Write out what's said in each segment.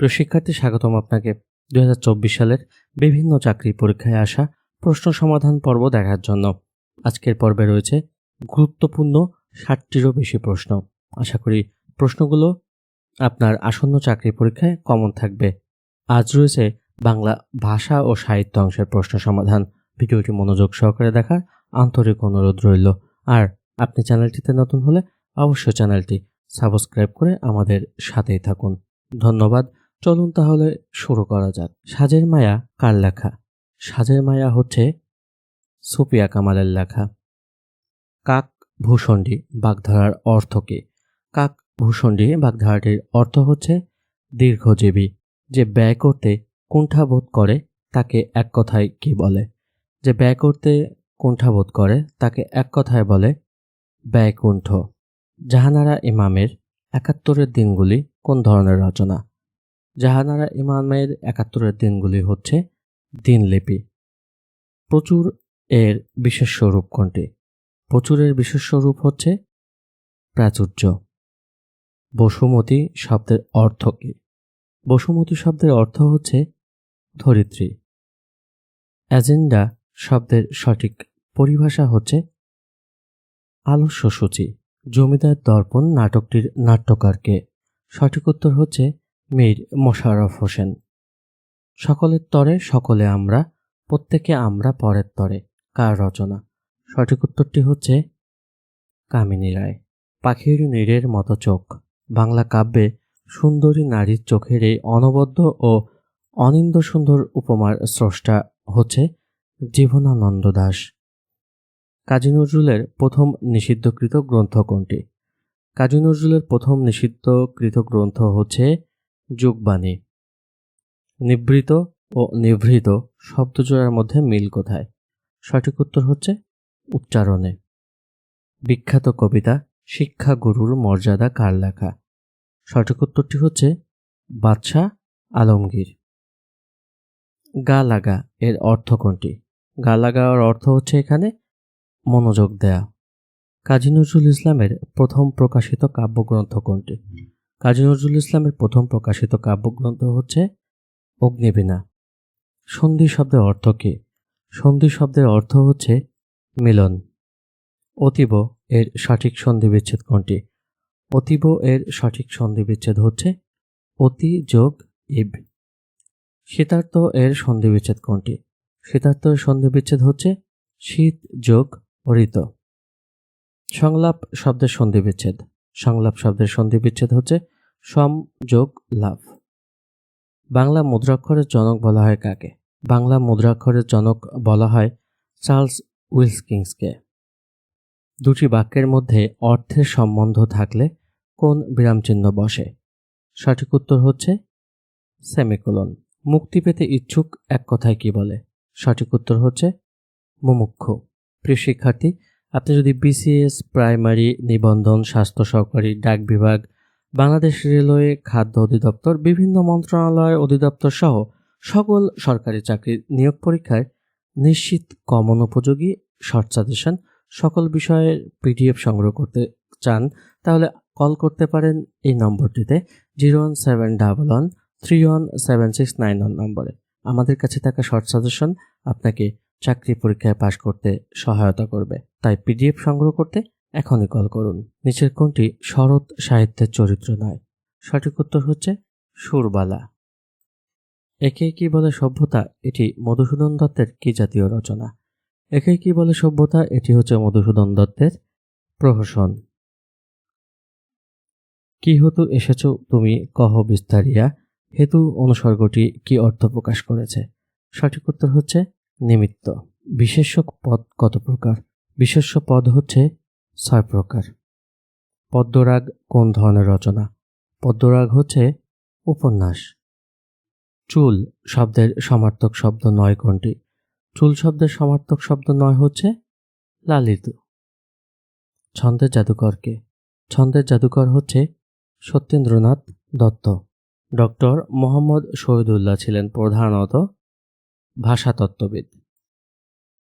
প্রিয় শিক্ষার্থী স্বাগতম আপনাকে। দু হাজার চব্বিশ সালের বিভিন্ন চাকরি পরীক্ষায় আসা প্রশ্ন সমাধান পর্ব দেখার জন্য। আজকের পর্বে রয়েছে গুরুত্বপূর্ণ ষাটটিরও বেশি প্রশ্ন। আশা করি প্রশ্নগুলো আপনার আসন্ন চাকরি পরীক্ষায় কমন থাকবে। আজ রয়েছে বাংলা ভাষা ও সাহিত্য অংশের প্রশ্ন সমাধান। ভিডিওটি মনোযোগ সহকারে দেখার আন্তরিক অনুরোধ রইল। আর আপনি চ্যানেলটিতে নতুন হলে অবশ্যই চ্যানেলটি সাবস্ক্রাইব করে আমাদের সাথেই থাকুন। ধন্যবাদ। চলুন তাহলে শুরু করা যাক। সাজের মায়া কার লেখা? সাজের মায়া হচ্ছে সুপিয়া কামালের লেখা। কাক ভূষণ্ডী বাগধারার অর্থ কি? কাক ভূষণ্ডী বাগধারাটির অর্থ হচ্ছে দীর্ঘজীবী। যে ব্যয় করতে কুণ্ঠাবোধ করে, তাকে এক কথায় কি বলে? যে ব্যয় করতে কুণ্ঠাবোধ করে, তাকে এক কথায় বলে ব্যয়কুণ্ঠ। জাহানারা ইমামের একাত্তরের দিনগুলি কোন ধরনের রচনা? জাহানারা ইমামের একাত্তরের দিনগুলি হচ্ছে দিনলিপি। প্রচুর এর বিশেষ স্বরূপ কোনটি? প্রচুরের বিশেষ স্বরূপ হচ্ছে প্রাচুর্য। বসুমতী শব্দের অর্থ কি? বসুমতী শব্দের অর্থ হচ্ছে ধরিত্রী। এজেন্ডা শব্দের সঠিক পরিভাষা হচ্ছে আলস্যসূচি। জমিদার দর্পণ নাটকটির নাট্যকারকে। সঠিক উত্তর হচ্ছে মীর মোশাররফ হোসেন। সকলের তরে সকলে আমরা, প্রত্যেকে আমরা পরের তরে। কার রচনা? সঠিক উত্তরটি হচ্ছে কামিনী রায়। পাখির নীড়ের মতো চোখ। বাংলা কাব্যে সুন্দরী নারীর চোখের এই অনবদ্য ও অনিন্দ সুন্দর উপমার স্রষ্টা হচ্ছে জীবনানন্দ দাস। কাজী নজরুলের প্রথম নিষিদ্ধকৃত গ্রন্থ কোনটি? কাজী নজরুলের প্রথম নিষিদ্ধকৃত গ্রন্থ হচ্ছে যুগবাণী। নিবৃত ও নিভৃত শব্দজোড়ার মধ্যে মিল কোথায়? সঠিক উত্তর হচ্ছে উচ্চারণে। বিখ্যাত কবিতা শিক্ষা গুরুর মর্যাদা কার লেখা? সঠিক উত্তরটি হচ্ছে বাদশাহ আলমগীর। গা লাগা এর অর্থ কোনটি? গা লাগার অর্থ হচ্ছে এখানে মনোযোগ দেয়া। কাজী নজরুল ইসলামের প্রথম প্রকাশিত কাব্যগ্রন্থ কোনটি? কাজী নজরুল ইসলামের প্রথম প্রকাশিত কাব্যগ্রন্থ হচ্ছে অগ্নিবীণা। সন্ধি শব্দের অর্থ কি? সন্ধি শব্দের অর্থ হচ্ছে মিলন। অতীব এর সঠিক সন্ধি বিচ্ছেদ কোনটি? অতীব এর সঠিক সন্ধি বিচ্ছেদ হচ্ছে অতি যোগ ইব। শীতার্থ এর সন্ধি বিচ্ছেদ কোনটি? শীতার্থ এর সন্ধি বিচ্ছেদ হচ্ছে শীত যোগ ঋত সংলাপ শব্দের সন্ধি বিচ্ছেদ সংলাপ শব্দের সন্ধি বিচ্ছেদ হচ্ছে সম যোগ লাভ। বাংলা মুদ্রাক্ষরের জনক বলা হয় কাকে? বাংলা মুদ্রাক্ষরের জনক বলা হয় চার্লস উইলসকিংসকে দুটি বাক্যের মধ্যে অর্থের সম্বন্ধ থাকলে কোন বিরামচিহ্ন বসে? সঠিক উত্তর হচ্ছে সেমিকোলন। মুক্তি পেতে ইচ্ছুক এক কথায় কি বলে? সঠিক উত্তর হচ্ছে মুমুক্ষু। প্রিয় শিক্ষার্থী আপনি যদি বিসিএস প্রাইমারি নিবন্ধন, স্বাস্থ্য সহকারী, ডাক বিভাগ, বাংলাদেশ রেলওয়ে খাদ্য অধিদপ্তর, বিভিন্ন মন্ত্রণালয় অধিদপ্তর সহ সকল সরকারি চাকরির নিয়োগ পরীক্ষায় নিশ্চিত কমন উপযোগী শর্ট সাজেশন, সকল বিষয়ের পিডিএফ সংগ্রহ করতে চান, তাহলে কল করতে পারেন এই নম্বরটিতে zero one seven double one three one seven six nine one নম্বরে। আমাদের কাছে থাকা শর্ট সাজেশন আপনাকে চাকরি পরীক্ষায় পাশ করতে সহায়তা করবে। তাই পিডিএফ সংগ্রহ করতে এখনই কল করুন। নিচের কোনটি শরৎ সাহিত্যের চরিত্র নয়। সঠিক উত্তর হচ্ছে সুরবালা। একে কি বলে সভ্যতা, এটি মধুসূদন দত্তের কি জাতীয় রচনা? একে কি বলে সভ্যতা, এটি হচ্ছে মধুসূদন দত্তের প্রহসন। কি হতু এসেছ তুমি কহ বিস্তারিয়া? হেতু অনুসর্গটি কি অর্থ প্রকাশ করেছে? সঠিক উত্তর হচ্ছে নিমিত্ত। বিশেষ্য পদ কত প্রকার? বিশেষ্য পদ হচ্ছে ছয় প্রকার। পদ্মরাগ কোন ধরনের রচনা। পদ্মরাগ হচ্ছে উপন্যাস। চুল শব্দের সমার্থক শব্দ নয় কোনটি? চুল শব্দের সমার্থক শব্দ নয় হচ্ছে লালিত। ছন্দের জাদুকরকে। ছন্দের জাদুকর হচ্ছে সত্যেন্দ্রনাথ দত্ত। ডক্টর মোহাম্মদ শহীদুল্লাহ ছিলেন প্রধানত ভাষাতত্ত্ববিদ।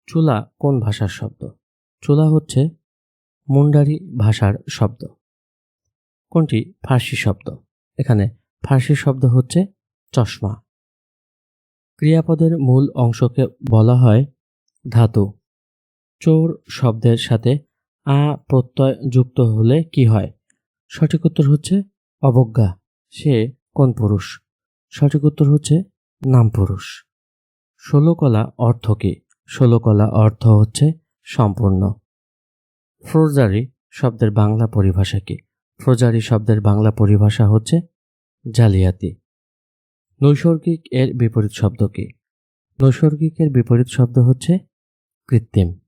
চুলা কোন ভাষার শব্দ? চুলা হচ্ছে মুন্ডারি ভাষার শব্দ। কোনটি? ফার্সি শব্দ। এখানে ফার্সি শব্দ হচ্ছে চশমা। ক্রিয়াপদের মূল অংশকে বলা হয় ধাতু। চোর শব্দের সাথে আ প্রত্যয় যুক্ত হলে কি হয়? সঠিক উত্তর হচ্ছে অবজ্ঞা। সে কোন পুরুষ? সঠিক উত্তর হচ্ছে নাম পুরুষ ষোলকলা অর্থ কি? ষোলকলা অর্থ হচ্ছে সম্পূর্ণ। ফ্রোজারি শব্দের বাংলা পরিভাষা কি? ফ্রোজারি শব্দের বাংলা পরিভাষা হচ্ছে জালিয়াতি। নৈসর্গিক এর বিপরীত শব্দ কি? নৈসর্গিকের বিপরীত শব্দ হচ্ছে কৃত্রিম।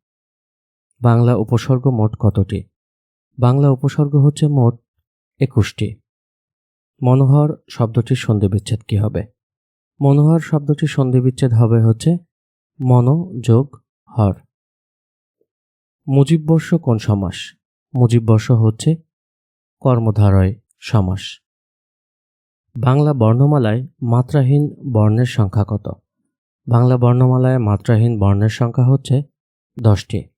বাংলা উপসর্গ মোট কতটি? বাংলা উপসর্গ হচ্ছে মোট একুশটি। মনোহর শব্দটির সন্ধিবিচ্ছেদ কি হবে? মনোহর শব্দটি সন্ধিবিচ্ছেদ হবে হচ্ছে মন যোগ হর। মুজিববর্ষ কোন সমাস? মুজিববর্ষ হচ্ছে কর্মধারয় সমাস। বাংলা বর্ণমালায় মাত্রাহীন বর্ণের সংখ্যা কত? বাংলা বর্ণমালায় মাত্রাহীন বর্ণের সংখ্যা হচ্ছে দশটি।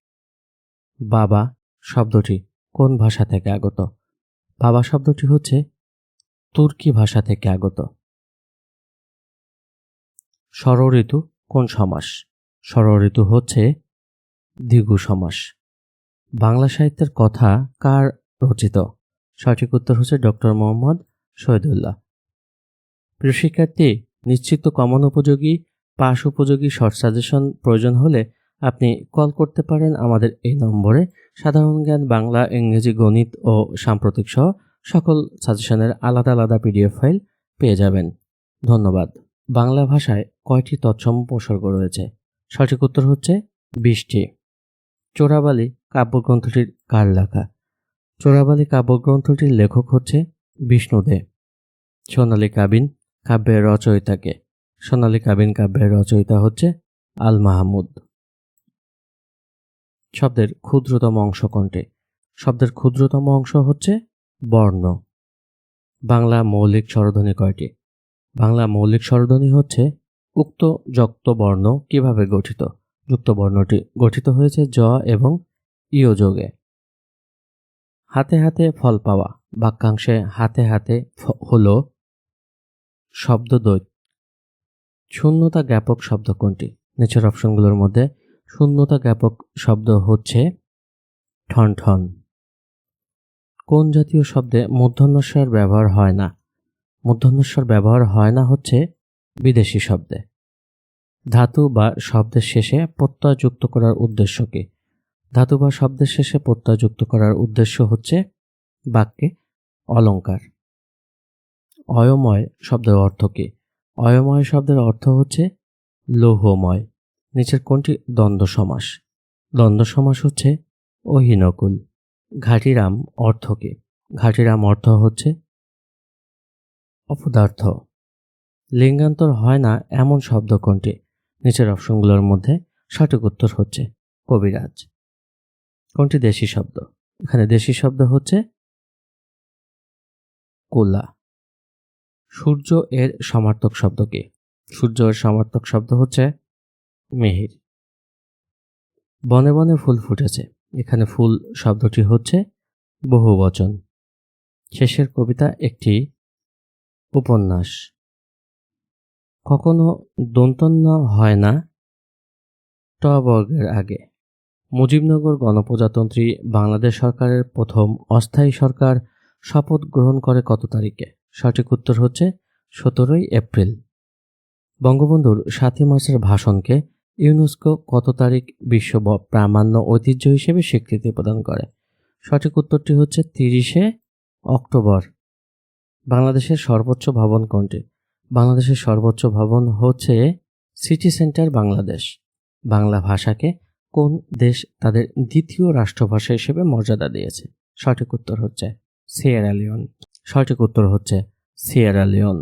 বাবা শব্দটি কোন ভাষা থেকে আগত? বাবা শব্দটি হচ্ছে তুর্কি ভাষা থেকে আগত। ষড়ঋতু কোন সমাস? ষড়ঋতু হচ্ছে দ্বিগু সমাস। বাংলা সাহিত্যের কথা কার রচিত? সঠিক উত্তর হচ্ছে ডক্টর মোহাম্মদ শহীদুল্লাহ। প্রিয় শিক্ষার্থী, নিশ্চিত কমন উপযোগী পাশ উপযোগী শর্ট সাজেশন প্রয়োজন হলে আপনি কল করতে পারেন আমাদের এই নম্বরে। সাধারণ জ্ঞান, বাংলা, ইংরেজি, গণিত ও সাম্প্রতিক সহ সকল সাজেশনের আলাদা আলাদা পিডিএফ ফাইল পেয়ে যাবেন। ধন্যবাদ। বাংলা ভাষায় কয়টি তৎসম উপসর্গ রয়েছে? সঠিক উত্তর হচ্ছে বিশটি। চোরাবালি কাব্যগ্রন্থটির কার লেখা চোরাবালি কাব্যগ্রন্থটির লেখক হচ্ছে বিষ্ণুদে। সোনালী কাবিন কাব্যের রচয়িতাকে। সোনালী কাবিন কাব্যের রচয়িতা হচ্ছে আল মাহমুদ শব্দের ক্ষুদ্রতম অংশ কোনটি? শব্দের ক্ষুদ্রতম অংশ হচ্ছে বর্ণ। বাংলা মৌলিক স্বরধ্বনি কয়টি? বাংলা মৌলিক স্বরধ্বনি হচ্ছে উক্ত যক্ত বর্ণ কীভাবে গঠিত? যুক্ত বর্ণটি গঠিত হয়েছে জ এবং ইয় যোগে। হাতে হাতে ফল পাওয়া, বাক্যাংশে হাতে হাতে হল শব্দদ্বৈত। শূন্যতা জ্ঞাপক শব্দ কোনটি? নিচের অপশনগুলোর মধ্যে শূন্যতা জ্ঞাপক শব্দ হচ্ছে ঠন ঠন কোন জাতীয় শব্দে মূর্ধন্যস্বর ব্যবহার হয় না? মূর্ধন্যস্বর ব্যবহার হয় না হচ্ছে বিদেশি শব্দে। ধাতু বা শব্দের শেষে প্রত্যয় যুক্ত করার উদ্দেশ্য কি? ধাতু বা শব্দের শেষে প্রত্যয় যুক্ত করার উদ্দেশ্য হচ্ছে বাক্যে অলঙ্কার। অয়ময় শব্দের অর্থ কি? অয়ময় শব্দের অর্থ হচ্ছে লৌহময়। নিচের কোনটি? দ্বন্দ্ব সমাস। দ্বন্দ্ব সমাস হচ্ছে অহিনকুল। ঘাটিরাম অর্থ কি? ঘাটিরাম অর্থ হচ্ছে অপদার্থ। লিঙ্গান্তর হয় না এমন শব্দ কোনটি? নিচের অপশনগুলোর মধ্যে সঠিক উত্তর হচ্ছে কবিরাজ। কোনটি দেশি শব্দ? এখানে দেশি শব্দ হচ্ছে কোলা। সূর্য এর সমার্থক শব্দ কি? সূর্য এর সমার্থক শব্দ হচ্ছে মেহির। বনে বনে ফুল ফুটেছে। এখানে ফুল শব্দটি হচ্ছে বহুবচন। শেষের কবিতা একটি উপন্যাস। কখনো দন্তন্য হয় না? ট বর্গের আগে। মুজিবনগর গণপ্রজাতন্ত্রী, বাংলাদেশ সরকারের প্রথম অস্থায়ী সরকার শপথ গ্রহণ করে কত তারিখে? সঠিক উত্তর হচ্ছে সতেরোই এপ্রিল। বঙ্গবন্ধুর সাতই মার্চের ভাষণকে ইউনেস্কো কত তারিখ বিশ্ব প্রামাণ্য ঐতিহ্য হিসেবে স্বীকৃতি প্রদান করে? সঠিক উত্তরটি হচ্ছে তিরিশে অক্টোবর। বাংলাদেশের সর্বোচ্চ ভবন কোনটি? বাংলাদেশের সর্বোচ্চ ভবন হচ্ছে সিটি সেন্টার বাংলাদেশ। বাংলা ভাষাকে কোন দেশ তাদের দ্বিতীয় রাষ্ট্রভাষা হিসেবে মর্যাদা দিয়েছে? সঠিক উত্তর হচ্ছে সিয়েরা লিওন। সঠিক উত্তর হচ্ছে সিয়েরা লিওন।